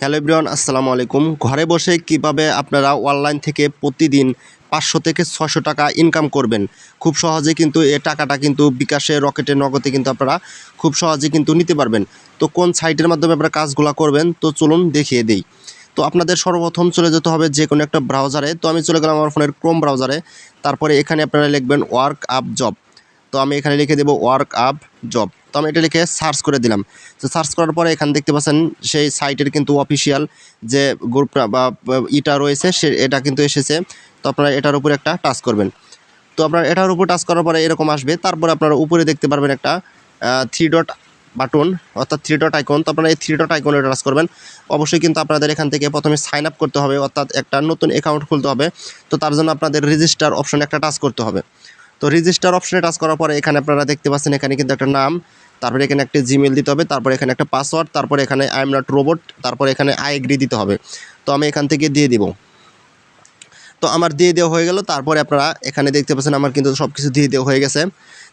Hello everyone, আসসালামু আলাইকুম। ঘরে বসে কীভাবে আপনারা অনলাইন থেকে প্রতিদিন পাঁচশো থেকে ছশো টাকা ইনকাম করবেন? খুব সহজে কিন্তু এ টাকাটা কিন্তু বিকাশে, রকেটে, নগদে কিন্তু আপনারা খুব সহজে কিন্তু নিতে পারবেন। তো কোন সাইটের মাধ্যমে আপনারা কাজগুলো করবেন? তো চলুন দেখিয়ে দিই। তো আপনাদের সর্বপ্রথম চলে যেতে হবে যে কোনো একটা ব্রাউজারে তো আমি চলে গেলাম আমার ফোনের ক্রোম ব্রাউজারে তারপরে এখানে আপনারা লিখবেন ওয়ার্ক আপ জব তো আমি এখানে লিখে দেবো ওয়ার্ক আপ জব তো আমি এটা লিখে সার্চ করে দিলাম। তো সার্চ করার পরে এখানে দেখতে পাচ্ছেন, সেই সাইটের কিন্তু অফিসিয়াল যে গ্রুপটা বা ইটা রয়েছে, সে, এটা কিন্তু এসেছে। তো আপনারা এটার উপরে একটা টাচ করবেন। তো আপনার এটার উপর টাচ করার পরে এরকম আসবে। তারপরে আপনারা উপরে দেখতে পারবেন একটা থ্রি ডট বাটন অর্থাৎ থ্রি ডট আইকন তো আপনারা এই থ্রি ডট আইকনে টাচ করবেন। অবশ্যই কিন্তু আপনাদের এখান থেকে প্রথমে সাইন আপ করতে হবে, অর্থাৎ একটা নতুন অ্যাকাউন্ট খুলতে হবে। তো তার জন্য আপনাদের রেজিস্টার অপশনে একটা টাচ করতে হবে। তো রেজিস্টার অপশনে টাচ করার পরে এখানে আপনারা দেখতে পাচ্ছেন এখানে কিন্তু একটা নাম, তারপরে এখানে একটা জিমেল দিতে হবে, তারপরে এখানে একটা পাসওয়ার্ড তারপরে এখানে আই এম নট রোবট তারপরে এখানে আই এগ্রি দিতে হবে। তো আমি এখান থেকে দিয়ে দিব। তো আমার দিয়ে দেওয়া হয়ে গেল, তারপরে আপনারা এখানে দেখতে পাচ্ছেন আমার কিন্তু সব কিছু দিয়ে দেওয়া হয়ে গেছে।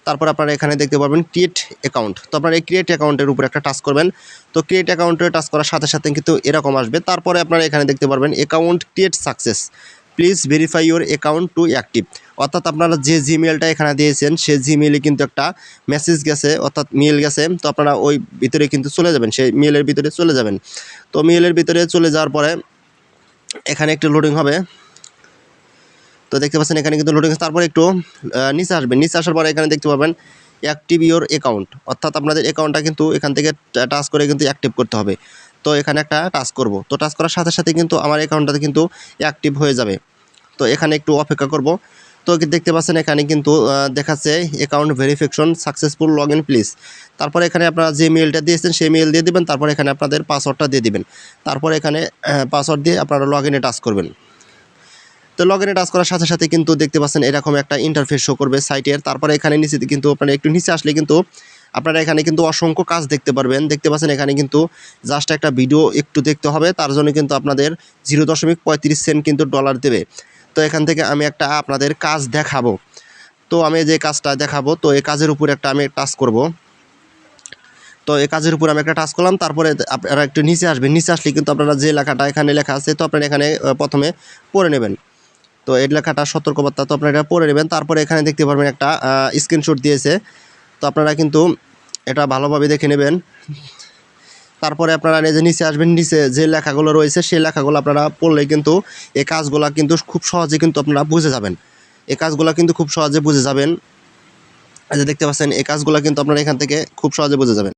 তারপর আপনারা এখানে দেখতে পারবেন ক্রিয়েট অ্যাকাউন্ট তো আপনারা এই ক্রিয়েট অ্যাকাউন্টের উপর একটা টাচ করবেন। তো ক্রিয়েট অ্যাকাউন্টে টাচ করার সাথে সাথে কিন্তু এরকম আসবে। তারপরে আপনারা এখানে দেখতে পারবেন account create success please verify your account to active অর্থাৎ আপনারা যে জিমেলটা এখানে দিয়েছেন সে জিমেলে কিন্তু একটা মেসেজ গেছে, অর্থাৎ মেল গেছে, তো আপনারা ওই ভিতরে কিন্তু চলে যাবেন, সেই মেলের ভিতরে চলে যাবেন। তো মেলের ভিতরে চলে যাওয়ার পরে এখানে একটু লোডিং হবে। তো দেখতে পাচ্ছেন এখানে কিন্তু লোডিং তারপরে একটু নিচে আসবেন। নিচে আসার পরে এখানে দেখতে পাবেন অ্যাক্টিভ ইউর অ্যাকাউন্ট অর্থাৎ আপনাদের অ্যাকাউন্টটা কিন্তু এখান থেকে টাচ করে কিন্তু অ্যাক্টিভ করতে হবে। তো এখানে একটা টাচ করব। তো টাচ করার সাথে সাথে কিন্তু আমার অ্যাকাউন্টটাতে কিন্তু অ্যাক্টিভ হয়ে যাবে। তো এখানে একটু অপেক্ষা করব। তো দেখতে পাচ্ছেন এখানে কিন্তু দেখাচ্ছে account verification successful log in please তারপরে এখানে আপনারা যে মেলটা দিয়েছেন, সেই মেল দিয়ে দেবেন। তারপরে এখানে আপনাদের পাসওয়ার্ডটা দিয়ে দিবেন। তারপরে এখানে পাসওয়ার্ড দিয়ে আপনারা লগ ইনে টাচ করবেন। তো লগ ইনে টাচ করার সাথে সাথে কিন্তু দেখতে পাচ্ছেন এরকম একটা ইন্টারফেস শো করবে সাইটের তারপরে এখানে নিচে কিন্তু আপনারা একটু নিচে আসলে কিন্তু আপনারা এখানে কিন্তু অসংখ্য কাজ দেখতে পারবেন। দেখতে পাচ্ছেন এখানে কিন্তু জাস্ট একটা ভিডিও একটু দেখতে হবে। তার জন্য কিন্তু আপনাদের জিরো দশমিক পঁয়ত্রিশ সেন্ট কিন্তু ডলার দেবে। তো এখান থেকে আমি একটা আপনাদের কাজ দেখাবো। তো আমি যে কাজটা দেখাবো, তো এই কাজের উপর একটা আমি টাচ করব। তো এই কাজের উপর আমি একটা টাচ করলাম। তারপরে আপনারা একটু নিচে আসবেন। নিচে আসলে কিন্তু আপনারা যে লেখাটা এখানে লেখা আছে, তো আপনারা এখানে প্রথমে পড়ে নেবেন। তো এই লেখাটা সতর্কবার্তা, তো আপনারা এটা পড়ে নেবেন। তারপরে এখানে দেখতে পারবেন একটা স্ক্রিনশট দিয়েছে। তো আপনারা কিন্তু এটা ভালোভাবে দেখে নেবেন। তারপরে আপনারা যে নিচে আসবেন, নিচে যে লেখাগুলো রয়েছে, সেই লেখাগুলো আপনারা পড়লে কিন্তু এই কাজগুলো কিন্তু খুব সহজে কিন্তু আপনারা বুঝে যাবেন। এই কাজগুলো কিন্তু খুব সহজে বুঝে যাবেন। যে দেখতে পাচ্ছেন এই কাজগুলো কিন্তু আপনারা এখান থেকে খুব সহজে বুঝে যাবেন।